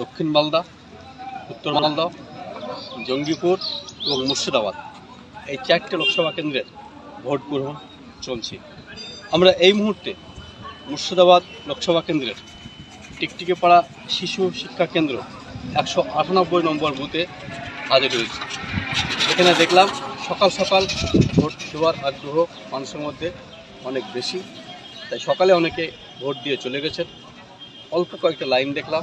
দক্ষিণ মালদা, উত্তর মালদা, জঙ্গিপুর এবং মুর্শিদাবাদ। এই চারটে লোকসভা কেন্দ্রের ভোট গ্রহণ চলছে। আমরা এই মুহূর্তে মুর্শিদাবাদ লোকসভা কেন্দ্রের টিকটিকে পাড়া শিশু শিক্ষা কেন্দ্র একশো আটানব্বই নম্বর বুথে হাজির রয়েছে এখানে দেখলাম সকাল সকাল ভোট দেওয়ার আগ্রহ মানুষের মধ্যে অনেক বেশি। তাই সকালে অনেকে ভোট দিয়ে চলে গেছেন। অল্প কয়েকটা লাইন দেখলাম।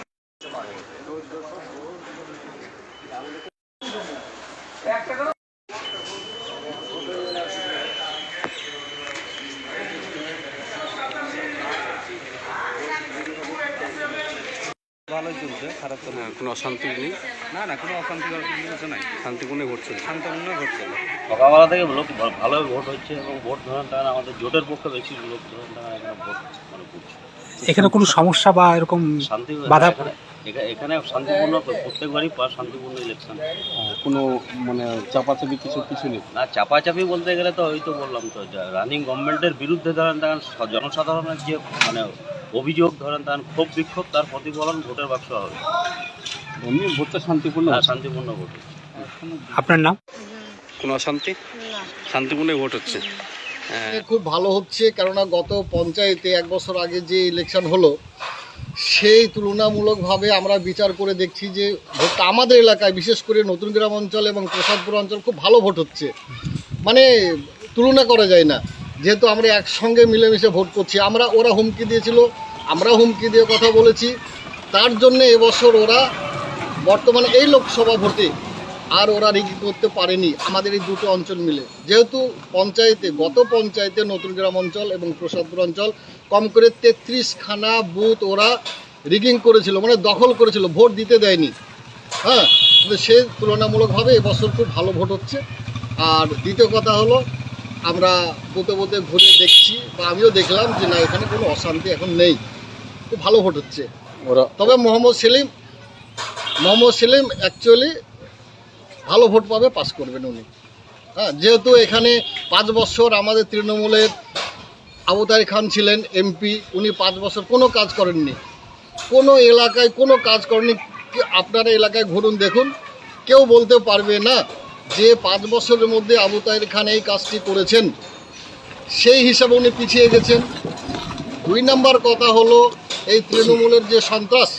ভালোই চলছে খারাপ তো না। কোনো অশান্তি নেই। না না কোনো অশান্তিকর কিছু নাই। শান্তিপূর্ণ ভোট চলছে। শান্তপূর্ণ ঘটছে সকালবেলা থেকে লোক ভালোই ভোট হচ্ছে এবং ভোট ধরেন টাকা আমাদের জোটের পক্ষে বেশি লোক ধরেন টাকা এখানে ভোট মানে করছে। এখানে কোনো সমস্যা বা এরকম শান্তি বাধা- এখানে এখানে শান্তিপূর্ণ প্রত্যেকবারই শান্তিপূর্ণ ইলেকশন কোনো মানে চাপাচাপি কিছু কিছু নেই। না চাপাচাপি বলতে গেলে তো ওই তো বললাম তো রানিং গভর্নমেন্টের বিরুদ্ধে ধরেন তখন জনসাধারণের যে মানে অভিযোগ ধরেন তার ক্ষোভ বিক্ষোভ তার প্রতিফলন ভোটের বাক্স হবে। এমনি ভোটটা শান্তিপূর্ণ হ্যাঁ, শান্তিপূর্ণ ভোট আপনার নাম? কোনো অশান্তি? শান্তিপূর্ণ ভোট হচ্ছে। হ্যাঁ, খুব ভালো হচ্ছে কেননা গত পঞ্চায়েতে এক বছর আগে যে ইলেকশন হলো সেই তুলনামূলকভাবে আমরা বিচার করে দেখছি যে ভোটটা আমাদের এলাকায় বিশেষ করে নতুন গ্রাম অঞ্চল এবং প্রসাদপুর অঞ্চল খুব ভালো ভোট হচ্ছে। মানে তুলনা করা যায় না। যেহেতু আমরা একসঙ্গে মিলেমিশে ভোট করছি, আমরা, ওরা হুমকি দিয়েছিল, আমরা হুমকি দিয়ে কথা বলেছি। তার জন্য এবছর ওরা বর্তমানে এই লোকসভা ভোটে আর ওরা রিগি করতে পারেনি, আমাদের এই দুটো অঞ্চল মিলে। যেহেতু পঞ্চায়েতে, গত পঞ্চায়েতে নতুন গ্রাম অঞ্চল এবং প্রসাদপুর অঞ্চল, কম করে তেত্রিশখানা বুথ ওরা রিগিং করেছিল মানে দখল করেছিল, ভোট দিতে দেয়নি। হ্যাঁ সে তুলনামূলকভাবে এবছর খুব ভালো ভোট হচ্ছে। আর দ্বিতীয় কথা হলো আমরা বুথে বুথে ঘুরে দেখছি বা আমিও দেখলাম যে না এখানে কোনো অশান্তি এখন নেই। খুব ভালো ভোট হচ্ছে। ওরা তবে মোহাম্মদ সেলিম মোহাম্মদ সেলিম অ্যাকচুয়ালি ভালো ভোট পাবে পাস করবেন উনি। হ্যাঁ যেহেতু এখানে পাঁচ বছর আমাদের তৃণমূলের আবুতাই খান ছিলেন এমপি উনি পাঁচ বছর কোনো কাজ করেননি। কোনো এলাকায় কোনো কাজ করেননি। আপনারা এলাকায় ঘুরুন দেখুন। কেউ বলতে পারবে না যে পাঁচ বছরের মধ্যে আবু তাহের খান এই কাজটি করেছেন সেই হিসাবে উনি পিছিয়ে গেছেন। দুই নাম্বার কথা হলো এই তৃণমূলের যে সন্ত্রাস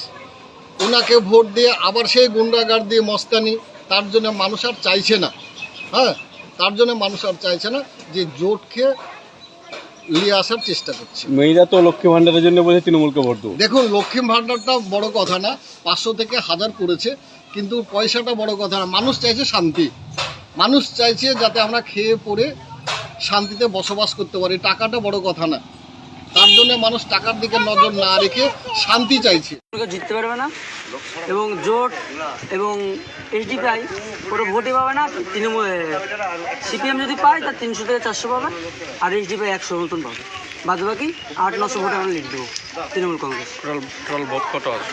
ওনাকে ভোট দিয়ে আবার সেই গুন্ডাগার দিয়ে মস্তানি তার জন্য মানুষ আর চাইছে না। হ্যাঁ তার জন্য মানুষ আর চাইছে না যে জোটকে নিয়ে আসার চেষ্টা করছে। মেয়েরা তো লক্ষ্মী ভান্ডারের জন্য বলছে তৃণমূলকে ভোট দেবো। দেখুন লক্ষ্মী ভাণ্ডারটা বড় কথা না পাঁচশো থেকে হাজার করেছে কিন্তু পয়সাটা বড় কথা না মানুষ চাইছে শান্তি। মানুষ চাইছে যাতে আমরা খেয়ে পরে শান্তিতে বসবাস করতে পারি। টাকাটা বড় কথা না। তার জন্য মানুষ টাকার দিকে নজর না রেখে শান্তি চাইছে। জিততে পারবে না এবং জোট এবং এইচডিপিআই কোনো ভোটই পাবে না তৃণমূল সিপিএম যদি পায় তার তিনশো থেকে চারশো পাবে আর এইচডিপিআই একশো মতন পাবে। বাদ বাকি আট নশো ভোটে আমরা লিখ দেবো তৃণমূল কংগ্রেস। টোটাল ভোট কত আছে?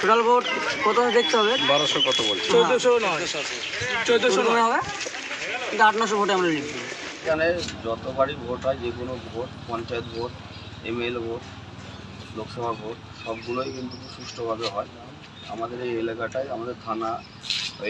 টোটাল ভোট কত দেখতে হবে? বারোশো কত বলছে? চোদ্দোশো নয়। চোদ্দোশো নয়। হবে? কিন্তু আট নশো ভোটে আমরা লিখ দেবো। এখানে যত বাড়ি ভোট হয় যে কোনো vote panchayat vote MLA vote Lok Sabha vote সবগুলোই কিন্তু খুব সুষ্ঠুভাবে হয়। আমাদের এই এলাকাটায় আমাদের থানা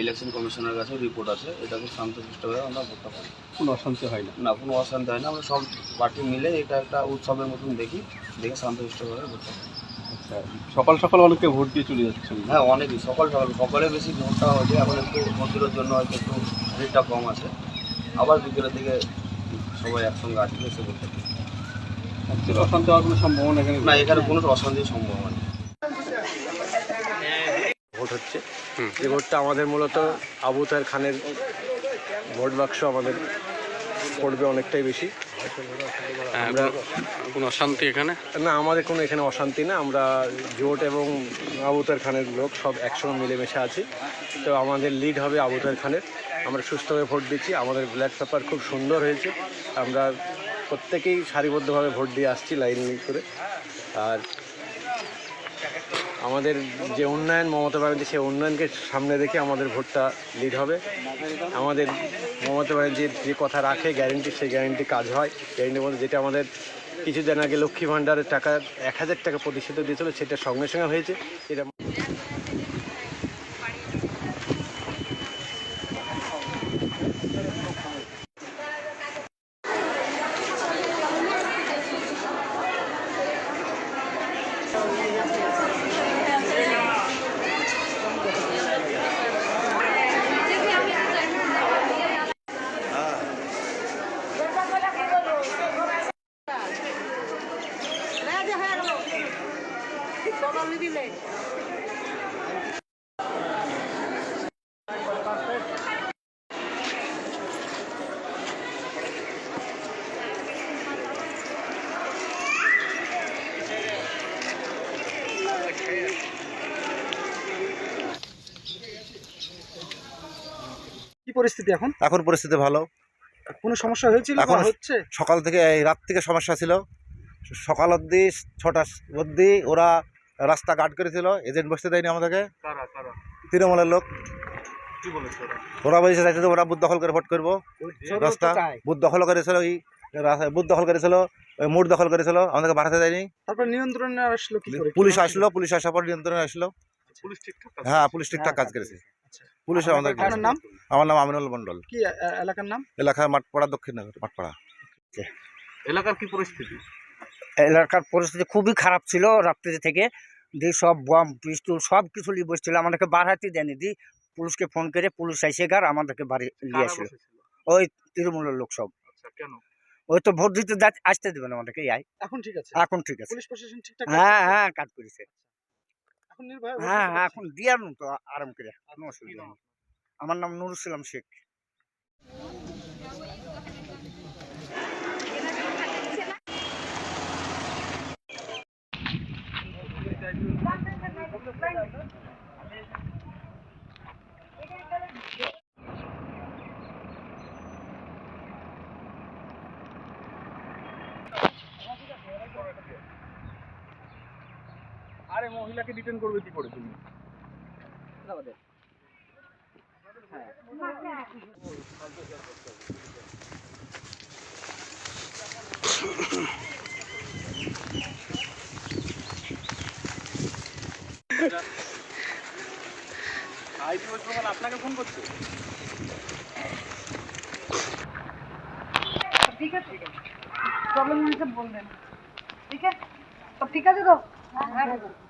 ইলেকশন কমিশনের কাছে রিপোর্ট আছে। এটা খুব শান্তশিষ্টভাবে আমরা ভোটটা পাই কোনো অশান্তি হয় না। না কোনো অশান্তি হয় না। আমরা সব পার্টি মিলে এটা একটা উৎসবের মতন দেখি দেখে শান্তশিষ্টভাবে ভোটটা পাই আচ্ছা সকাল সকাল অনেকে ভোট দিয়ে চলে যাচ্ছে হ্যাঁ অনেকই। সকাল সকাল সকালে বেশি ভোটটা হচ্ছে এখন একটু মন্দিরের জন্য হয়তো একটু ভিড়টা কম আছে। আবার বিকেলের দিকে সবাই একসঙ্গে আসবে এসে ভোটটা অশান্তি হওয়ার কোনো সম্ভাবনা এখানে না এখানে কোনো অশান্তির সম্ভাবনা নেই। ভোট হচ্ছে। যে ভোটটা আমাদের মূলত আবু তাহের খানের ভোট বাক্স আমাদের পড়বে অনেকটাই বেশি। আমরা কোনো অশান্তি এখানে? না আমাদের কোনো এখানে অশান্তি না। আমরা জোট এবং আবু তাহের খানের লোক সব একসঙ্গে মিলেমিশে আছি। তো আমাদের লিড হবে আবুতার খানের। আমরা সুস্থভাবে ভোট দিচ্ছি। আমাদের ব্ল্যাক পেপার খুব সুন্দর হয়েছে। আমরা প্রত্যেকেই সারিবদ্ধভাবে ভোট দিয়ে আসছি লাইন করে। আর আমাদের যে উন্নয়ন, মমতা ব্যানার্জি সেই উন্নয়নকে সামনে রেখে আমাদের ভোটটা লিড হবে। আমাদের মমতা ব্যানার্জির যে কথা রাখে গ্যারেন্টি সেই গ্যারেন্টি কাজ হয়। গ্যারেন্টির মধ্যে যেটা আমাদের কিছুদিন আগে লক্ষ্মী ভাণ্ডারের টাকা এক হাজার টাকা প্রতিষ্ঠিত দিয়েছিল, সেটা সঙ্গে সঙ্গে হয়েছে। এটা কি পরিস্থিতি এখন? এখন পরিস্থিতি ভালো। কোনো সমস্যা হয়েছিল এখন- হচ্ছে? সকাল থেকে এই রাত থেকে সমস্যা ছিল। সকাল অবধি ছটা অবধি ওরা রাস্তা গার্ড করেছিল এজেন্ট বসতে দেয়নি আমাদেরকে। তৃণমূলের লোক। ওরা? বলেছে যাইতে ওরা বুথ দখল করে ভোট করব। রাস্তা বুথ দখল করেছিল ওই বুথ দখল করেছিল ওই মোড় দখল করেছিল আমাদেরকে বাড়াতে দেয়নি। তারপর নিয়ন্ত্রণে আসলো পুলিশ আসলো পুলিশ আসার পর নিয়ন্ত্রণে আসলো। হ্যাঁ পুলিশ ঠিকঠাক কাজ করেছে। পুলিশ আমাদের নাম? আমার নাম আমিনুল মন্ডল কি এলাকার নাম? মাঠপাড়া দক্ষিণনগর মাঠপাড়া। এলাকার কি পরিস্থিতি? এলাকার পরিস্থিতি খুবই খারাপ ছিল রাত্রি থেকে। দিয়ে সব বম পিস্তুল সব কিছু নিয়ে বসছিল। আমাদেরকে বার হাতে দেয়নি। দি পুলিশকে ফোন করে পুলিশ আইসে গার আমাদেরকে বাড়ি নিয়ে আসলো। ওই তৃণমূলের লোক সব। কেন? ওই তো ভোট দিতে আসতে দেবে না আমাদেরকে এই এখন ঠিক আছে? এখন ঠিক আছে। হ্যাঁ হ্যাঁ কাজ করেছে। হ্যাঁ হ্যাঁ এখন দিয়ার তো আরাম করে। কোনো অসুবিধা নেই। আমার নাম নুরুল ইসলাম শেখ। আরে মহিলাকে ডিটেন করবে কি করে তুমি? আপনাকে ফোন করছে। ঠিক আছে? প্রবলেম হয়েছে বলবেন ঠিক আছে? ঠিক আছে তো? হ্যাঁ।, হ্যাঁ।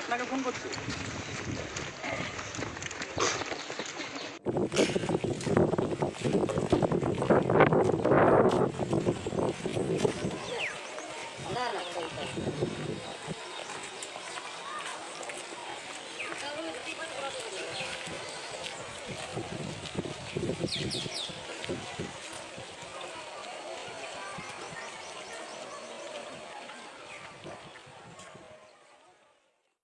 আপনাকে ফোন করছে। না না